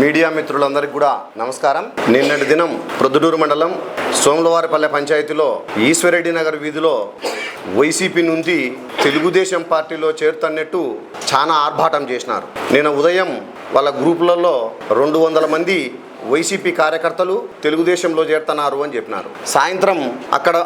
Media మిత్రులందరికీ కూడా నమస్కారం. నిన్నటి దినం ప్రొద్దుటూరు మండలం సోమలవారిపల్లె పంచాయతీలో ఈశ్వరెడ్డి నగర్ వీధిలో వైసీపీ నుండి తెలుగుదేశం పార్టీలో చేరుతన్నట్టు చాలా ఆర్భాటం చేసినారు. నేను ఉదయం వాళ్ళ గ్రూపులలో రెండు వందల మంది వైసీపీ కార్యకర్తలు తెలుగుదేశంలో చేరుతున్నారు అని చెప్పినారు. సాయంత్రం అక్కడ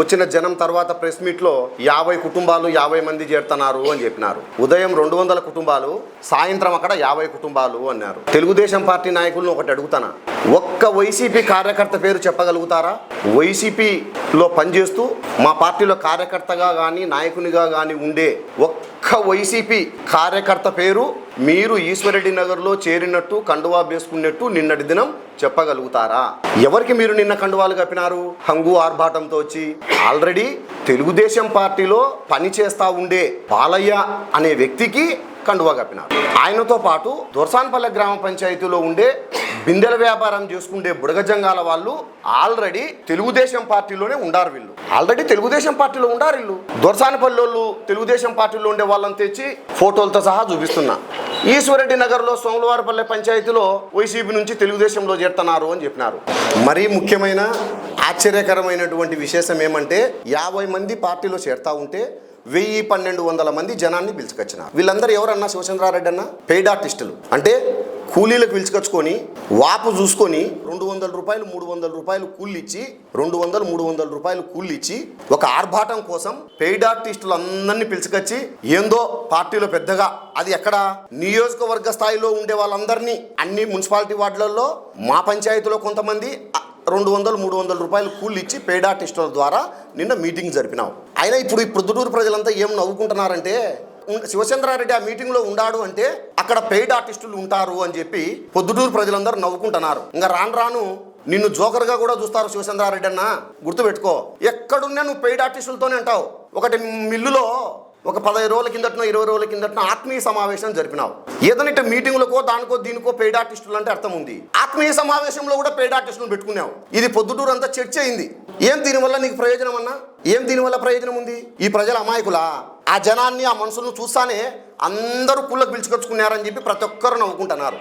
వచ్చిన జనం తర్వాత ప్రెస్ మీట్లో యాభై కుటుంబాలు యాభై మంది చేరుతున్నారు అని చెప్పినారు. ఉదయం రెండు వందల కుటుంబాలు సాయంత్రం అక్కడ యాభై కుటుంబాలు అన్నారు. తెలుగుదేశం పార్టీ నాయకులను ఒకటి అడుగుతానా? ఒక్క వైసీపీ కార్యకర్త పేరు చెప్పగలుగుతారా? వైసీపీలో పనిచేస్తూ మా పార్టీలో కార్యకర్తగా కానీ నాయకునిగా కానీ ఉండే ఒక్క వైసీపీ కార్యకర్త పేరు మీరు ఈశ్వరెడ్డి నగర్లో చేరినట్టు కండువా వేసుకున్నట్టు నిన్నటి దినం చెప్పగలుగుతారా? ఎవరికి మీరు నిన్న కండువాలు కప్పినారు? హంగు ఆర్భాటంతో వచ్చి. ఆల్రెడీ తెలుగుదేశం పార్టీలో పని చేస్తా ఉండే బాలయ్య అనే వ్యక్తికి కండువా కప్పినారు. ఆయనతో పాటు దొర్సాన్పల్లె గ్రామ పంచాయతీలో ఉండే బిందెల వ్యాపారం చేసుకుంటే బుడగజంగాల వాళ్ళు ఆల్రెడీ తెలుగుదేశం పార్టీలోనే ఉండారు వీళ్ళు. ఆల్రెడీ తెలుగుదేశం పార్టీలో ఉండారు వీళ్ళు. దొరసానిపల్లి తెలుగుదేశం పార్టీలో ఉండే వాళ్ళని తెచ్చి ఫోటోలతో సహా చూపిస్తున్నా. ఈశ్వరెడ్డి నగర్లో సోమవారపల్లె పంచాయతీలో వైసీపీ నుంచి తెలుగుదేశంలో చేరుతున్నారు అని చెప్పినారు. మరీ ముఖ్యమైన ఆశ్చర్యకరమైనటువంటి విశేషం ఏమంటే యాభై మంది పార్టీలో చేరుతా ఉంటే వెయ్యి పన్నెండు వందల మంది జనాన్ని పిలుచుకొచ్చిన వీళ్ళందరూ ఎవరన్నా శివచంద్రారెడ్డి అన్న? పెయిడ్ ఆర్టిస్టులు. అంటే కూలీలకు పిలుచుకొచ్చుకొని వాపు చూసుకొని రెండు వందల రూపాయలు మూడు వందల రూపాయలు కూలిచ్చి రెండు వందలు మూడు వందల రూపాయలు కూలిచ్చి ఒక ఆర్భాటం కోసం పెయిడ్ ఆర్టిస్టులు అందరినీ పిలుచుకొచ్చి ఏందో పార్టీలో పెద్దగా అది ఎక్కడ? నియోజకవర్గ స్థాయిలో ఉండే వాళ్ళందరినీ అన్ని మున్సిపాలిటీ వార్డులలో మా పంచాయతీలో కొంతమంది రెండు వందలు మూడు వందల రూపాయలు కూలిచ్చి పెయిడ్ ఆర్టిస్టుల ద్వారా నిన్న మీటింగ్ జరిపినావు అయినా ఇప్పుడు ఈ ప్రొద్దుటూరు ప్రజలంతా ఏం నవ్వుకుంటున్నారంటే శివచంద్రారెడ్డి ఆ మీటింగ్లో ఉండాడు అంటే అక్కడ పెయిడ్ ఆర్టిస్టులు ఉంటారు అని చెప్పి పొద్దుటూరు ప్రజలందరూ నవ్వుకుంటున్నారు. ఇంకా రాను రాను నిన్ను జోకర్గా కూడా చూస్తారు శివచంద్రారెడ్డి అన్న. గుర్తుపెట్టుకో. ఎక్కడున్నా నువ్వు పెయిడ్ ఆర్టిస్టులతోనే అంటావు. ఒకటి మిల్లులో ఒక పదహైదు రోజుల కిందటనో ఇరవై రోజుల కిందటనో ఆత్మీయ సమావేశం జరిపినావు. ఏదైనా ఇట్ట మీటింగ్లకో దానికో దీనికో పెయిడ్ ఆర్టిస్టులు అంటే అర్థం ఉంది. ఆత్మీయ సమావేశంలో కూడా పెయిడ్ ఆర్టిస్టులు పెట్టుకున్నావు. ఇది పొద్దుటూరు అంతా చర్చ అయింది ఏం దీనివల్ల నీకు ప్రయోజనం అన్నా? ఏం దీనివల్ల ప్రయోజనం ఉంది? ఈ ప్రజల అమాయకులా? ఆ జనాన్ని ఆ మనుషులను చూస్తానే అందరూ కుళ్ళకు పిలుచుకొచ్చుకున్నారని చెప్పి ప్రతి ఒక్కరు నవ్వుకుంటున్నారు.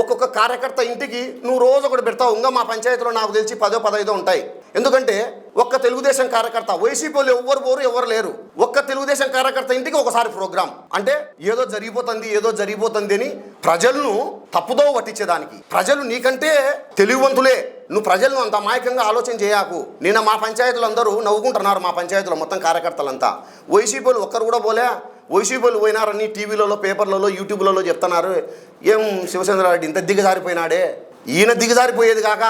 ఒక్కొక్క కార్యకర్త ఇంటికి నువ్వు రోజు ఒకటి పెడతావు ఇంకా మా పంచాయతీలో నాకు తెలిసి పదో పదైదో ఉంటాయి. ఎందుకంటే ఒక్క తెలుగుదేశం కార్యకర్త వైసీపీలో ఎవ్వరు పోరు ఎవరు లేరు. ఒక్క తెలుగుదేశం కార్యకర్త ఇంటికి ఒకసారి ప్రోగ్రాం. అంటే ఏదో జరిగిపోతుంది ఏదో జరిగిపోతుంది అని ప్రజలను తప్పుదో పట్టించేదానికి. ప్రజలు నీకంటే తెలివివంతులే. నువ్వు ప్రజలను అంత మాయకంగా ఆలోచన చేయకు. నిన్న మా పంచాయతీలు అందరూ నవ్వుకుంటున్నారు మా పంచాయతీలో మొత్తం కార్యకర్తలంతా. వైసీపీలు ఒక్కరు కూడా పోలే. వైసీపీలు పోయినారని టీవీలలో పేపర్లలో యూట్యూబ్లలో చెప్తున్నారు. ఏం శివచంద్రారెడ్డి ఇంత దిగజారిపోయినాడే? ఈయన దిగజారిపోయేది కాక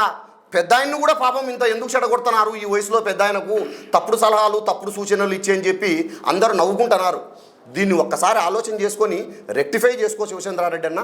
పెద్ద ఆయన్ను కూడా పాపం ఇంత ఎందుకు చెడగొడుతున్నారు ఈ వయసులో పెద్ద ఆయనకు తప్పుడు సలహాలు తప్పుడు సూచనలు ఇచ్చి అని చెప్పి అందరూ నవ్వుకుంటున్నారు. దీన్ని ఒక్కసారి ఆలోచన చేసుకొని రెక్టిఫై చేసుకో శివచంద్రారెడ్డి అన్న.